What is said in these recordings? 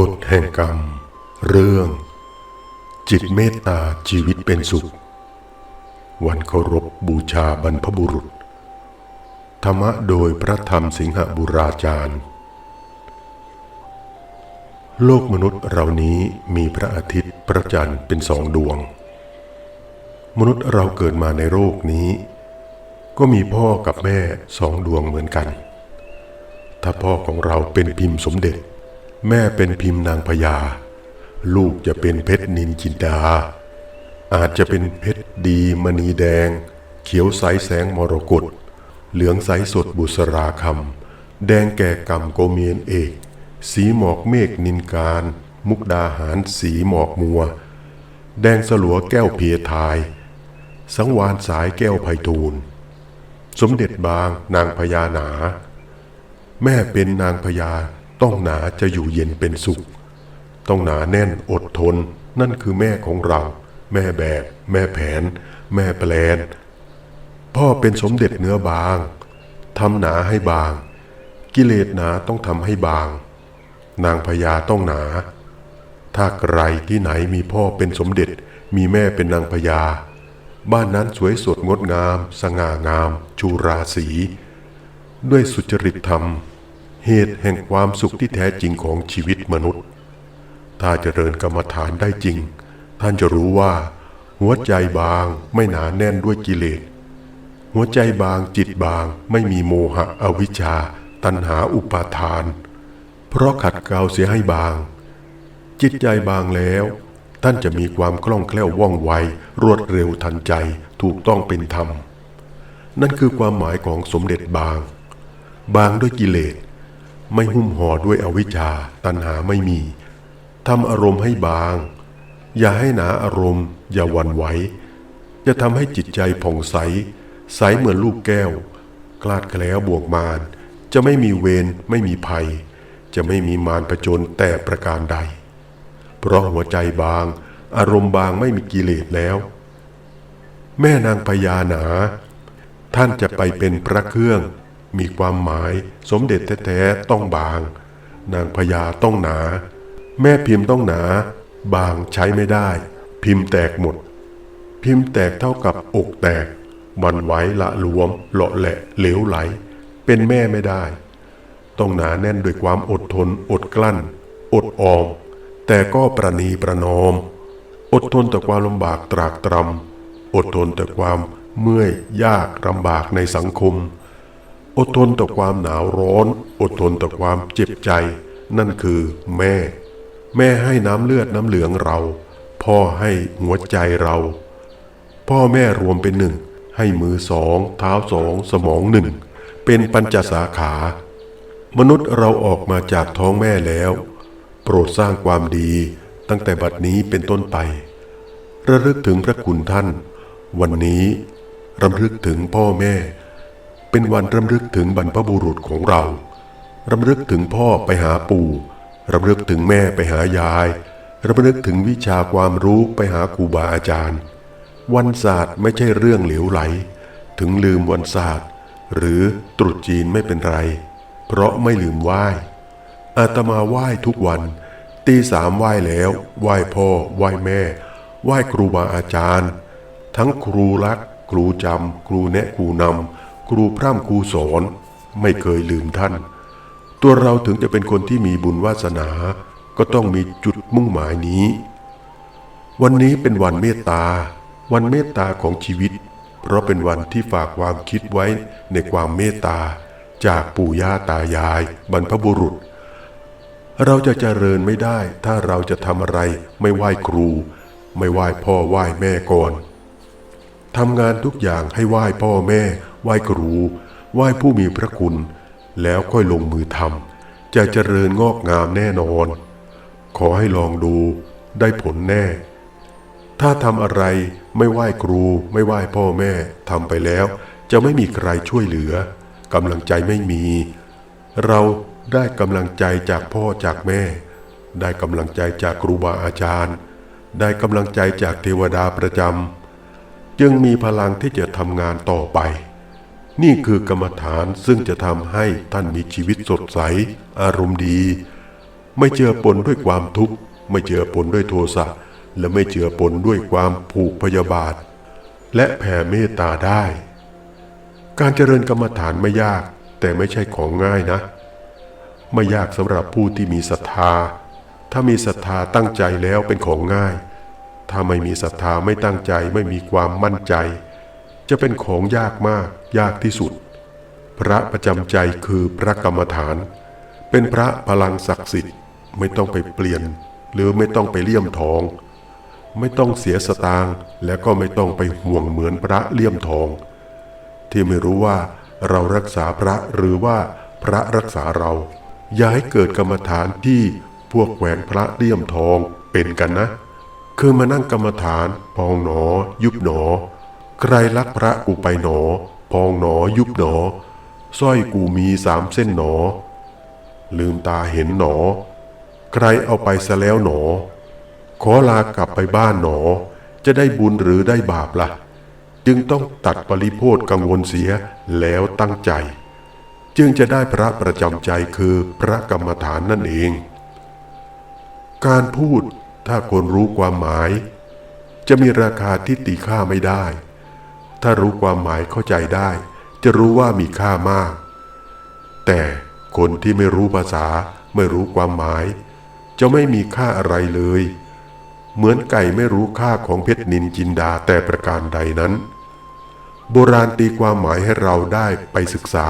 กฎแห่งกรรม เรื่อง จิตเมตตาชีวิตเป็นสุข วันเคารพบูชาบรรพบุรุษ ธรรมะโดยพระธรรมสิงหบุราจารย์ โลกมนุษย์เรานี้มีพระอาทิตย์พระจันทร์เป็นสองดวง มนุษย์เราเกิดมาในโลกนี้ ก็มีพ่อกับแม่สองดวงเหมือนกัน ถ้าพ่อของเราเป็นพิมพ์สมเด็จ แม่เป็นพิมพ์นางพญา ลูกจะเป็นเพชรนินจินดา อาจจะเป็นเพชรดีมณีแดง เขียวใสแสงมรกตเหลืองใสสดบุษราคำแดงแก่กำโกเมียนเอก สีหมอกเมฆนินการ มุกดาหารสีหมอกมัว แดงสลัวแก้วเพียทาย สังวานสายแก้วไพฑูรย์สมเด็จบางนางพญาหนา แม่เป็นนางพญา ต้องหนาจะอยู่เย็นเป็นสุข ต้องหนาแน่นอดทน นั่นคือแม่ของเรา แม่แบก แม่แผน แม่แปลน พ่อเป็นสมเด็จเนื้อบางทำหนาให้บาง กิเลสหนาต้องทำให้บาง นางพญาต้องหนา ถ้าใครที่ไหนมีพ่อเป็นสมเด็จ มีแม่เป็นนางพญา บ้านนั้นสวยสดงดงาม สง่างาม ชูราศี ด้วยสุจริตธรรม เหตุแห่งความสุขที่แท้จริงของชีวิตมนุษย์ ถ้าเจริญกรรมฐานได้จริง ท่านจะรู้ว่า หัวใจบางไม่หนาแน่นด้วยกิเลส หัวใจบางจิตบางไม่มีโมหะอวิชชา ตัณหาอุปาทาน เพราะขัดเกลาเสียให้บาง จิตใจบางแล้ว ท่านจะมีความคล่องแคล่วว่องไว รวดเร็วทันใจถูกต้องเป็นธรรม นั่นคือความหมายของสมเด็จบาง บางด้วยกิเลส ไม่หุ้มห่อด้วยอวิชชาตัณหาไม่มีทำอารมณ์ให้บาง อย่าให้หนาอารมณ์ อย่าวันไหวจะทำให้จิตใจผ่องใส ใสเหมือนลูกแก้ว กลาดแคล้วบวกมารจะไม่มีเวรไม่มีภัย จะไม่มีมารผจญแต่ประการใด เพราะหัวใจบาง อารมณ์บางไม่มีกิเลสแล้ว แม่นางพญาหนา ท่านจะไปเป็นพระเครื่อง มีความหมาย สมเด็จแท้ๆต้องบาง นางพญาต้องหนา แม่พิมพ์ต้องหนา บางใช้ไม่ได้ พิมพ์แตกหมด พิมพ์แตกเท่ากับอกแตกวันไหวละหลวมเลาะแหละเหลวไหล เป็นแม่ไม่ได้ ต้องหนาแน่นด้วยความอดทน อดกลั้น อดออม แต่ก็ประนีประนอม อดทนต่อความลำบากตรากตรำอดทนต่อความเมื่อยยากลำบากในสังคม อดทนต่อความหนาวร้อน อดทนต่อความเจ็บใจ นั่นคือแม่ แม่ให้น้ำเลือดน้ำเหลืองเรา พ่อให้หัวใจเรา พ่อแม่รวมเป็นหนึ่ง ให้มือสองเท้าสองสมองหนึ่ง เป็นปัญจสาขา มนุษย์เราออกมาจากท้องแม่แล้ว โปรดสร้างความดีตั้งแต่บัดนี้เป็นต้นไป ระลึกถึงพระคุณท่าน วันนี้รำลึกถึงพ่อแม่ เป็นวันรำลึกถึงบรรพบุรุษของเรา รำลึกถึงพ่อไปหาปู่รำลึกถึงแม่ไปหายาย รำลึกถึงวิชาความรู้ไปหาครูบาอาจารย์ วันศาสตร์ไม่ใช่เรื่องเหลวไหล ถึงลืมวันศาสตร์ หรือตรุษจีนไม่เป็นไร เพราะไม่ลืมไหว้อาตมาไหว้ทุกวัน ตีสามไหว้แล้ว ไหว้พ่อ ไหว้แม่ ไหว้ครูบาอาจารย์ ทั้งครูรัก ครูจำ ครูแนะครูนำ ครูพร่ำครูสอนไม่เคยลืมท่าน ตัวเราถึงจะเป็นคนที่มีบุญวาสนา ก็ต้องมีจุดมุ่งหมายนี้ วันนี้เป็นวันเมตตา วันเมตตาของชีวิต เพราะเป็นวันที่ฝากความคิดไว้ในความเมตตา จากปู่ย่าตายาย บรรพบุรุษ เราจะเจริญไม่ได้ ถ้าเราจะทำอะไรไม่ไหว้ครู ไม่ไหว้พ่อไหว้แม่ก่อน ทำงานทุกอย่างให้ไหว้พ่อแม่ ไหว้ครู ไหว้ผู้มีพระคุณ แล้วค่อยลงมือทำจะเจริญงอกงามแน่นอน ขอให้ลองดูได้ผลแน่ ถ้าทำอะไรไม่ไหว้ครู ไม่ไหว้พ่อแม่ทำไปแล้ว จะไม่มีใครช่วยเหลือกำลังใจไม่มี เราได้กำลังใจจากพ่อจากแม่ ได้กำลังใจจากครูบาอาจารย์ ได้กำลังใจจากเทวดาประจำ จึงมีพลังที่จะทำงานต่อไป นี่คือกรรมฐานซึ่งจะทำให้ท่านมีชีวิตสดใส อารมณ์ดี ไม่เจือปนด้วยความทุกข์ไม่เจือปนด้วยโทสะและไม่เจือปนด้วยความผูกพยาบาท และแผ่เมตตาได้ การเจริญกรรมฐานไม่ยาก แต่ไม่ใช่ของง่ายนะ ไม่ยากสำหรับผู้ที่มีศรัทธา ถ้ามีศรัทธาตั้งใจแล้วเป็นของง่าย ถ้าไม่มีศรัทธาไม่ตั้งใจไม่มีความมั่นใจ จะเป็นของยากมากยากที่สุด พระประจำใจคือพระกรรมฐาน เป็นพระพลังศักดิ์สิทธิ์ไม่ต้องไปเปลี่ยน หรือไม่ต้องไปเลี่ยมทอง ไม่ต้องเสียสตางค์และก็ไม่ต้องไปห่วงเหมือนพระเลี่ยมทอง ที่ไม่รู้ว่าเรารักษาพระหรือว่าพระรักษาเรา อย่าให้เกิดกรรมฐานที่พวกแหวนพระเลี่ยมทองเป็นกันนะ คือมานั่งกรรมฐาน พองหนอ ยุบหนอ ใครรักพระกูไปหนอ พองหนอ ยุบหนอสร้อยกูมีสามเส้นหนอ ลืมตาเห็นหนอ ใครเอาไปซะแล้วหนอ ขอลากลับไปบ้านหนอ จะได้บุญหรือได้บาปละ่ะ จึงต้องตัดปริโพธกังวลเสียแล้วตั้งใจ จึงจะได้พระประจำใจคือพระกรรมฐานนั่นเอง การพูด ถ้าคนรู้ความหมาย จะมีราคาที่ตีค่าไม่ได้ ถ้ารู้ความหมายเข้าใจได้ จะรู้ว่ามีค่ามาก แต่คนที่ไม่รู้ภาษาไม่รู้ความหมาย จะไม่มีค่าอะไรเลย เหมือนไก่ไม่รู้ค่าของเพชรนินจินดาแต่ประการใดนั้น โบราณตีความหมายให้เราได้ไปศึกษา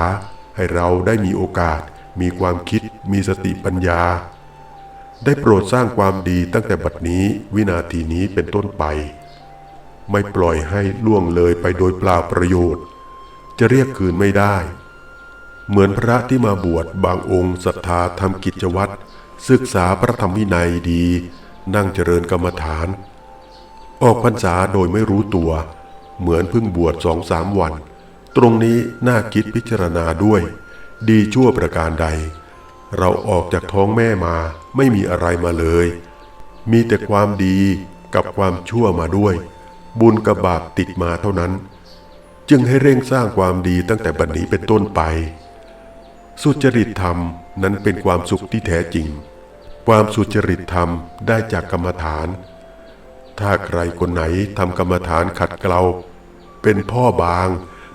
ให้เราได้มีโอกาส มีความคิด มีสติปัญญา ได้โปรดสร้างความดีตั้งแต่บัดนี้วินาทีนี้เป็นต้นไป ไม่ปล่อยให้ล่วงเลยไปโดยเปล่าประโยชน์ จะเรียกคืนไม่ได้ เหมือนพระที่มาบวชบางองค์ศรัทธาทำกิจวัตรศึกษาพระธรรมวินัยดี นั่งเจริญกรรมฐาน ออกพรรษาโดยไม่รู้ตัว เหมือนเพิ่งบวชสองสามวัน ตรงนี้น่าคิดพิจารณาด้วย ดีชั่วประการใด เราออกจากท้องแม่มาไม่มีอะไรมาเลย มีแต่ความดีกับความชั่วมาด้วย บุญกับบาปติดมาเท่านั้น จึงให้เร่งสร้างความดีตั้งแต่บัดนนี้เป็นต้นไป สุจริตธรรมนั้นเป็นความสุขที่แท้จริง ความสุจริตธรรมได้จากกรรมฐาน ถ้าใครคนไหนทำกรรมฐานขัดเกลา เป็นพ่อบาง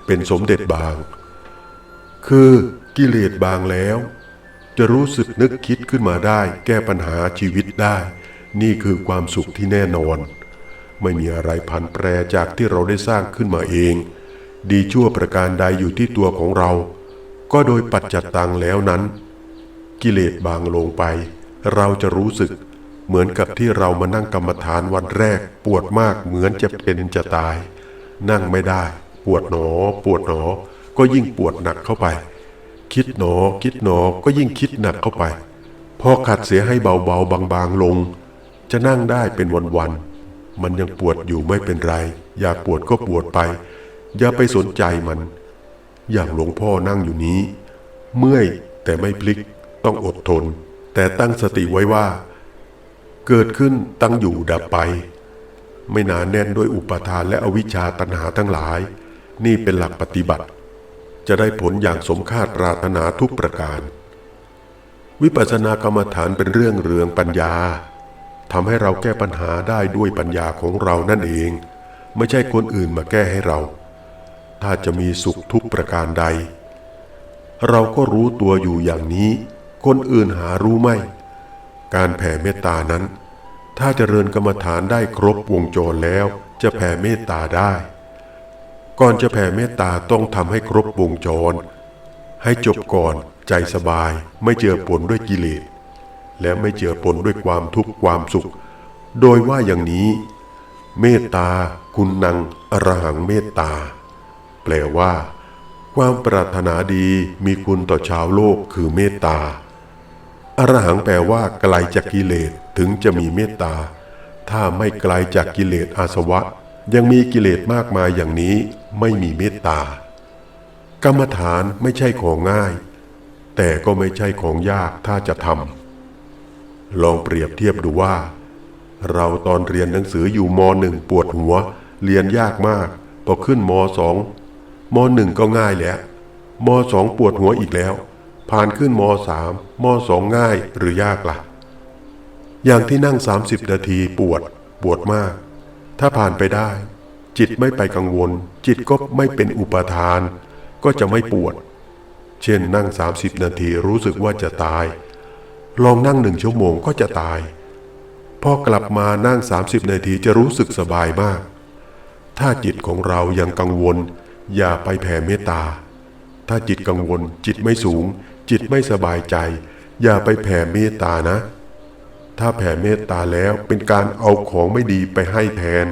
เป็นสมเด็จบาง คือกิเลสบางแล้ว จะรู้สึกนึกคิดขึ้นมาได้ แก้ปัญหาชีวิตได้ นี่คือความสุขที่แน่นอน ไม่มีอะไรพันแปรจากที่เราได้สร้างขึ้นมาเอง ดีชั่วประการใดอยู่ที่ตัวของเรา ก็โดยปัจจัตตังแล้วนั้น กิเลสบางลงไป เราจะรู้สึกเหมือนกับที่เรามานั่งกรรมฐานวันแรก ปวดมากเหมือนจะเป็นจะตาย นั่งไม่ได้ ปวดหนอ ปวดหนอ ก็ยิ่งปวดหนักเข้าไป คิดหนอ คิดหนอก็ยิ่งคิดหนักเข้าไป พอขัดเสียให้เบาๆบางๆลง จะนั่งได้เป็นวันๆมันยังปวดอยู่ไม่เป็นไร อยากปวดก็ปวดไป อย่าไปสนใจมัน อย่างหลวงพ่อนั่งอยู่นี้ เมื่อยแต่ไม่พลิกต้องอดทน แต่ตั้งสติไว้ว่า เกิดขึ้นตั้งอยู่ดับไป ไม่หนาแน่นด้วยอุปทานและอวิชชาตัณหาทั้งหลาย นี่เป็นหลักปฏิบัติ จะได้ผลอย่างสมคาตปรารถนาทุกประการ วิปัสสนากรรมฐานเป็นเรื่องเรืองปัญญาทำให้เราแก้ปัญหาได้ด้วยปัญญาของเรานั่นเอง ไม่ใช่คนอื่นมาแก้ให้เรา ถ้าจะมีสุขทุกประการใด เราก็รู้ตัวอยู่อย่างนี้ คนอื่นหารู้ไม่ การแผ่เมตตานั้น ถ้าจเจริญกรรมฐานได้ครบวงจรแล้วจะแผ่เมตตาได้ ก่อนจะแผ่เมตตาต้องทำให้ครบวงจร ให้จบก่อนใจสบายไม่เจือปนด้วยกิเลส และไม่เจือปนด้วยความทุกข์ความสุข โดยว่าอย่างนี้ เมตตาคุณนังอรหังเมตตา แปลว่า ความปรารถนาดีมีคุณต่อชาวโลกคือเมตตาอรหังแปลว่าไกลจากกิเลสถึงจะมีเมตตา ถ้าไม่ไกลจากกิเลสอาสวะ ยังมีกิเลสมากมายอย่างนี้ ไม่มีเมตตา กรรมฐานไม่ใช่ของง่าย แต่ก็ไม่ใช่ของยากถ้าจะทำลองเปรียบเทียบดูว่า เราตอนเรียนหนังสืออยู่มหนึ่งปวดหัว เรียนยากมากพอขึ้นมสองมหนึ่งก็ง่ายแล้วมสองปวดหัวอีกแล้ว ผ่านขึ้นมสามมสองง่ายหรือยากละ่ะ อย่างที่นั่ง 30 นาทีปวดปวดมาก ถ้าผ่านไปได้ จิตไม่ไปกังวล จิตก็ไม่เป็นอุปทาน ก็จะไม่ปวด เช่นนั่ง 30 นาทีรู้สึกว่าจะตาย ลองนั่งหนึ่งชั่วโมงก็จะตาย พอกลับมานั่ง 30 นาทีจะรู้สึกสบายมาก ถ้าจิตของเรายังกังวล อย่าไปแผ่เมตตา ถ้าจิตกังวล จิตไม่สูง จิตไม่สบายใจ อย่าไปแผ่เมตตานะ ถ้าแผ่เมตตาแล้วเป็นการเอาของไม่ดีไปให้แทน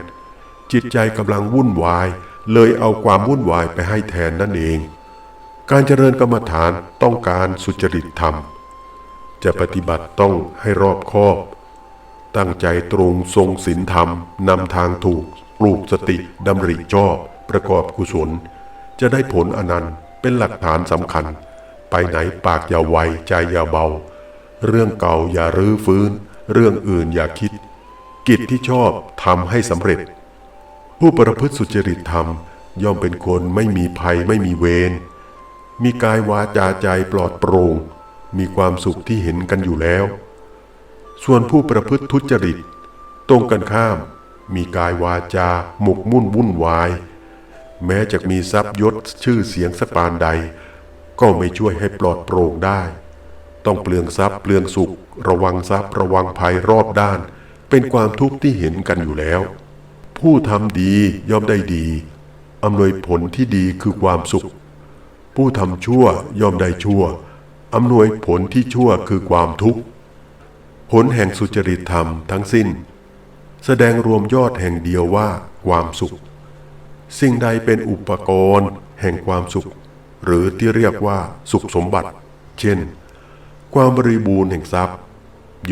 จิตใจกำลังวุ่นวาย เลยเอาความวุ่นวายไปให้แทนนั่นเอง การเจริญกรรมฐานต้องการสุจริตธรรม จะปฏิบัติต้องให้รอบคอบ ตั้งใจตรงทรงศีลธรรมนำทางถูกปลูกสติดำริชอบ ประกอบกุศล จะได้ผลอนันต์เป็นหลักฐานสำคัญ ไปไหนปากอย่าไวใจอย่าเบา เรื่องเก่าอย่ารื้อฟื้น เรื่องอื่นอย่าคิด กิจที่ชอบทำให้สำเร็จ ผู้ประพฤติสุจริตธรรม ย่อมเป็นคนไม่มีภัยไม่มีเวร มีกายวาจาใจปลอดโปร่ง มีความสุขที่เห็นกันอยู่แล้ว ส่วนผู้ประพฤติทุจริต ตรงกันข้าม มีกายวาจาหมกมุ่นวุ่นวาย แม้จะมีทรัพย์ยศชื่อเสียงสกปานใด ก็ไม่ช่วยให้ปลอดโปร่งได้ ต้องเปลืองทรัพย์เปลืองสุข ระวังทรัพย์ระวังภัยรอบด้าน เป็นความทุกข์ที่เห็นกันอยู่แล้ว ผู้ทำดีย่อมได้ดีอำนวยผลที่ดีคือความสุข ผู้ทำชั่วย่อมได้ชั่วอำนวยผลที่ชั่วคือความทุกข์ ผลแห่งสุจริตธรรมทั้งสิ้น แสดงรวมยอดแห่งเดียวว่าความสุข สิ่งใดเป็นอุปกรณ์แห่งความสุข หรือที่เรียกว่าสุขสมบัติ เช่น ความบริบูรณ์แห่งทรัพย์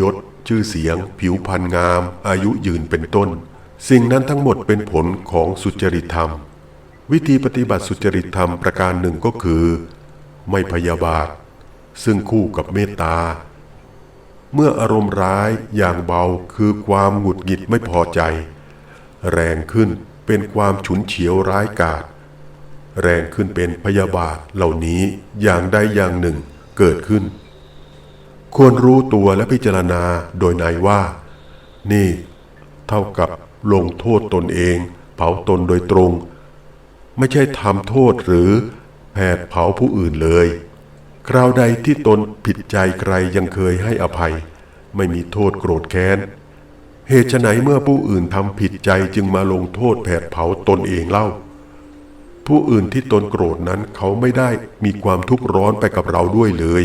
ยศ ชื่อเสียง ผิวพรรณงาม อายุยืนเป็นต้น สิ่งนั้นทั้งหมดเป็นผลของสุจริตธรรม วิธีปฏิบัติสุจริตธรรมประการหนึ่งก็คือ ไม่พยาบาท ซึ่งคู่กับเมตตา เมื่ออารมณ์ร้ายอย่างเบาคือความหงุดหงิดไม่พอใจ แรงขึ้นเป็นความฉุนเฉียวร้ายกาจแรงขึ้นเป็นพยาบาทเหล่านี้อย่างใดอย่างหนึ่งเกิดขึ้น ควรรู้ตัวและพิจารณาโดยในว่า นี่เท่ากับ ลงโทษตนเอง เผาตนโดยตรง ไม่ใช่ทำโทษหรือแผดเผาผู้อื่นเลย คราวใดที่ตนผิดใจใครยังเคยให้อภัย ไม่มีโทษโกรธแค้น เหตุไฉนเมื่อผู้อื่นทำผิดใจจึงมาลงโทษแผดเผาตนเองเล่า ผู้อื่นที่ตนโกรธนั้นเขาไม่ได้มีความทุกข์ร้อนไปกับเราด้วยเลย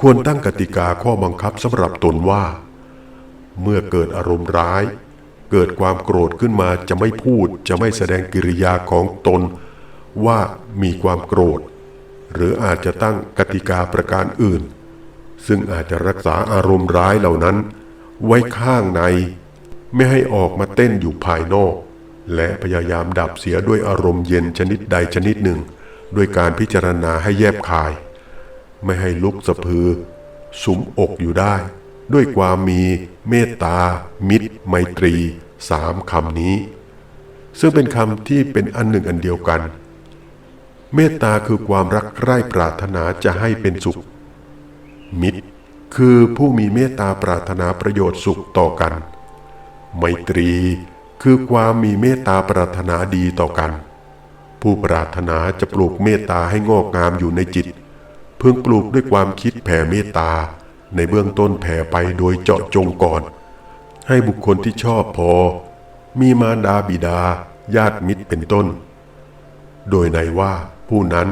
ควรตั้งกติกาข้อบังคับสำหรับตนว่า เมื่อเกิดอารมณ์ร้าย เกิดความโกรธขึ้นมาจะไม่พูดจะไม่แสดงกิริยาของตน ว่ามีความโกรธ หรืออาจจะตั้งกติกาประการอื่น ซึ่งอาจจะรักษาอารมณ์ร้ายเหล่านั้น ไว้ข้างใน ไม่ให้ออกมาเต้นอยู่ภายนอก และพยายามดับเสียด้วยอารมณ์เย็นชนิดใดชนิดหนึ่ง ด้วยการพิจารณาให้แยบคาย ไม่ให้ลุกสะพือสุมอกอยู่ได้ ด้วยความมีเมตตา มิตร ไมตรีสามคำนี้ ซึ่งเป็นคำที่เป็นอันหนึ่งอันเดียวกัน เมตตาคือความรักใคร่ปรารถนาจะให้เป็นสุข มิตร คือผู้มีเมตตาปรารถนาประโยชน์สุขต่อกัน ไมตรี คือความมีเมตตาปรารถนาดีต่อกัน ผู้ปรารถนาจะปลูกเมตตาให้งอกงามอยู่ในจิต เพิ่งปลูกด้วยความคิดแผ่เมตตา ในเบื้องต้นแผ่ไปโดยเจาะจงก่อน ให้บุคคลที่ชอบพอ มีมารดาบิดา ญาติมิตรเป็นต้น โดยในว่าผู้นั้น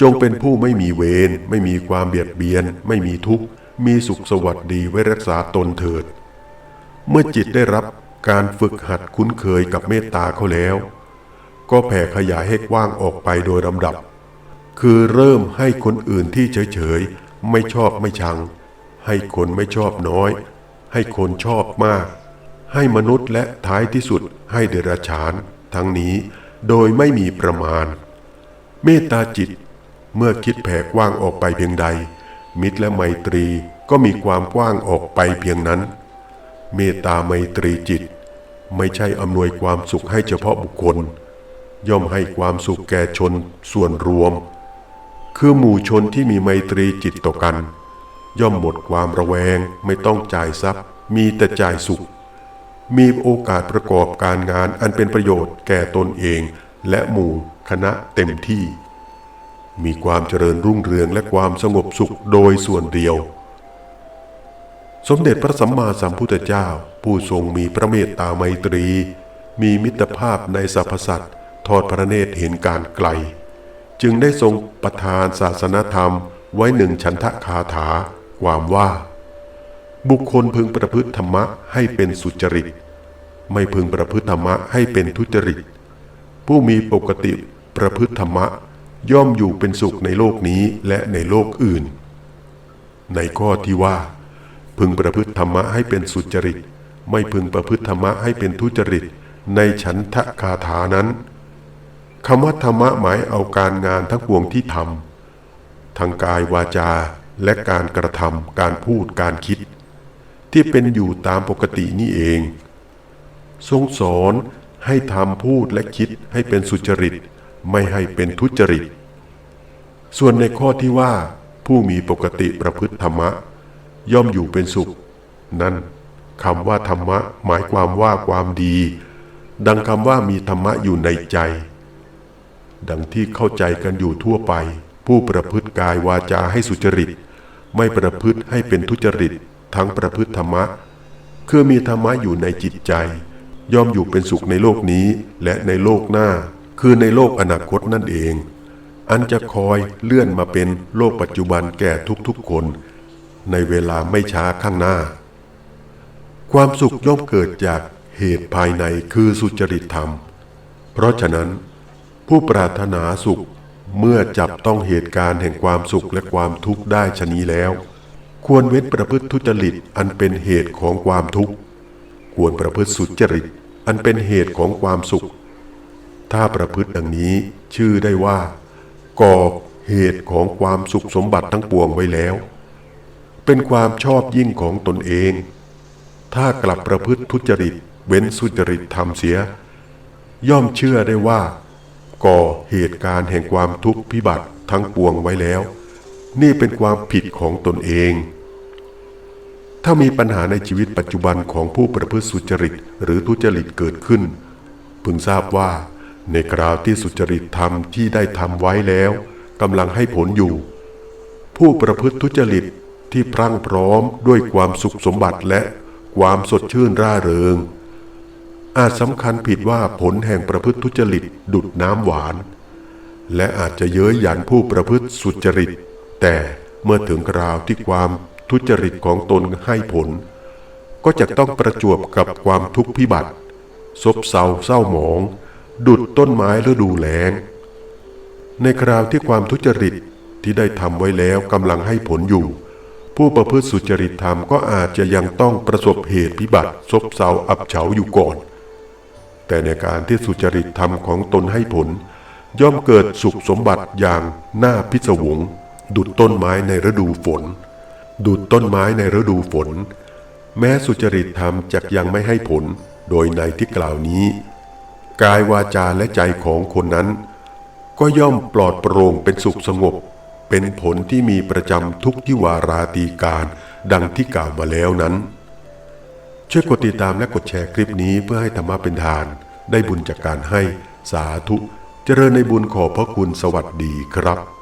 จงเป็นผู้ไม่มีเวรไม่มีความเบียดเบียน ไม่มีทุกข์ มีสุขสวัสดีไว้รักษาตนเถิด เมื่อจิตได้รับการฝึกหัดคุ้นเคยกับเมตตาเขาแล้ว ก็แผ่ขยายให้กว้างออกไปโดยลำดับ คือเริ่มให้คนอื่นที่เฉยๆ ไม่ชอบไม่ชัง ให้คนไม่ชอบน้อย ให้คนชอบมาก ให้มนุษย์และท้ายที่สุดให้เดรัจฉาน ทั้งนี้โดยไม่มีประมาณ เมตตาจิต เมื่อคิดแผ่กว้างออกไปเพียงใด มิตรและไมตรีก็มีความกว้างออกไปเพียงนั้น เมตตาไมตรีจิต ไม่ใช่อำนวยความสุขให้เฉพาะบุคคล ย่อมให้ความสุขแก่ชนส่วนรวม คือหมู่ชนที่มีไมตรีจิตต่อกัน ย่อมหมดความระแวงไม่ต้องจ่ายทรัพย์ มีแต่จ่ายสุข มีโอกาสประกอบการงานอันเป็นประโยชน์แก่ตนเอง และหมู่คณะเต็มที่ มีความเจริญรุ่งเรืองและความสงบสุขโดยส่วนเดียว สมเด็จพระสัมมาสัมพุทธเจ้า ผู้ทรงมีพระเมตตาไมตรี มีมิตรภาพในสรรพสัตว์ทอดพระเนตรเห็นการไกล จึงได้ทรงประทานศาสนธรรมไว้หนึ่งฉันทะคาถา ความว่า บุคคลพึงประพฤติธรรมะให้เป็นสุจริต ไม่พึงประพฤติธรรมะให้เป็นทุจริต ผู้มีปกติประพฤติธรรมะย่อมอยู่เป็นสุขในโลกนี้และในโลกอื่น ในข้อที่ว่า พึงประพฤติธรรมะให้เป็นสุจริต ไม่พึงประพฤติธรรมะให้เป็นทุจริต ในฉันทะคาถานั้นคำว่าธรรมะหมายเอาการงานทั้งปวงที่ทำทางกายวาจา และการกระทำการพูดการคิด ที่เป็นอยู่ตามปกตินี่เอง ทรงสอนให้ทำพูดและคิดให้เป็นสุจริต ไม่ให้เป็นทุจริต ส่วนในข้อที่ว่า ผู้มีปกติประพฤติธรรมะ ย่อมอยู่เป็นสุข นั้นคำว่าธรรมะหมายความว่าความดี ดังคำว่ามีธรรมะอยู่ในใจ ดังที่เข้าใจกันอยู่ทั่วไป ผู้ประพฤติกายวาจาให้สุจริต ไม่ประพฤติให้เป็นทุจริต ทั้งประพฤติธรรมะ คือมีธรรมะอยู่ในจิตใจ ย่อมอยู่เป็นสุขในโลกนี้และในโลกหน้า คือในโลกอนาคตนั่นเอง อันจะคอยเลื่อนมาเป็นโลกปัจจุบันแก่ทุกๆคน ในเวลาไม่ช้าข้างหน้า ความสุขย่อมเกิดจากเหตุภายในคือสุจริตธรรม เพราะฉะนั้น ผู้ปรารถนาสุข เมื่อจับต้องเหตุการณ์แห่งความสุขและความทุกข์ได้ชะนี้แล้ว ควรเว้นประพฤติทุจริตอันเป็นเหตุของความทุกข์ ควรประพฤติสุจริต อันเป็นเหตุของความสุข ถ้าประพฤติดังนี้ชื่อได้ว่าก่อเหตุของความสุขสมบัติทั้งปวงไว้แล้ว เป็นความชอบยิ่งของตนเอง ถ้ากลับประพฤติทุจริต เว้นสุจริตทำเสีย ย่อมเชื่อได้ว่า ก่อเหตุการณ์แห่งความทุกข์พิบัติทั้งปวงไว้แล้ว นี่เป็นความผิดของตนเอง ถ้ามีปัญหาในชีวิตปัจจุบันของผู้ประพฤติสุจริตหรือทุจริตเกิดขึ้น พึงทราบว่า ในคราวที่สุจริตธรรมที่ได้ทำไว้แล้วกำลังให้ผลอยู่ ผู้ประพฤติทุจริตที่พรั่งพร้อมด้วยความสุขสมบัติและความสดชื่นร่าเริง อาจสำคัญผิดว่าผลแห่งประพฤติทุจริตดุดน้ำหวาน และอาจจะเย้ยหยันผู้ประพฤติสุจริต แต่เมื่อถึงคราวที่ความทุจริตของตนให้ผล ก็จะต้องประจวบกับความทุกข์พิบัติซบเซาเศร้าหมอง ดุดต้นไม้ฤดูแล้ง ในคราวที่ความทุจริตที่ได้ทำไว้แล้วกำลังให้ผลอยู่ ผู้ประพฤติสุจริตธรรมก็อาจจะยังต้องประสบเหตุพิบัติซบเซาอับเฉาอยู่ก่อน แต่ในการที่สุจริตธรรมของตนให้ผล ย่อมเกิดสุขสมบัติอย่างน่าพิศวง ดุดต้นไม้ในฤดูฝน ดุดต้นไม้ในฤดูฝน แม้สุจริตธรรมจะยังไม่ให้ผล โดยในที่กล่าวนี้ กายวาจาและใจของคนนั้น ก็ย่อมปลอดโปร่งเป็นสุขสงบ เป็นผลที่มีประจำทุกที่วาราตีการดังที่กล่าวมาแล้วนั้น ช่วยกดติดตามและกดแชร์คลิปนี้เพื่อให้ธรรมะเป็นทาน ได้บุญจากการให้สาธุ เจริญในบุญขอบพระคุณสวัสดีครับ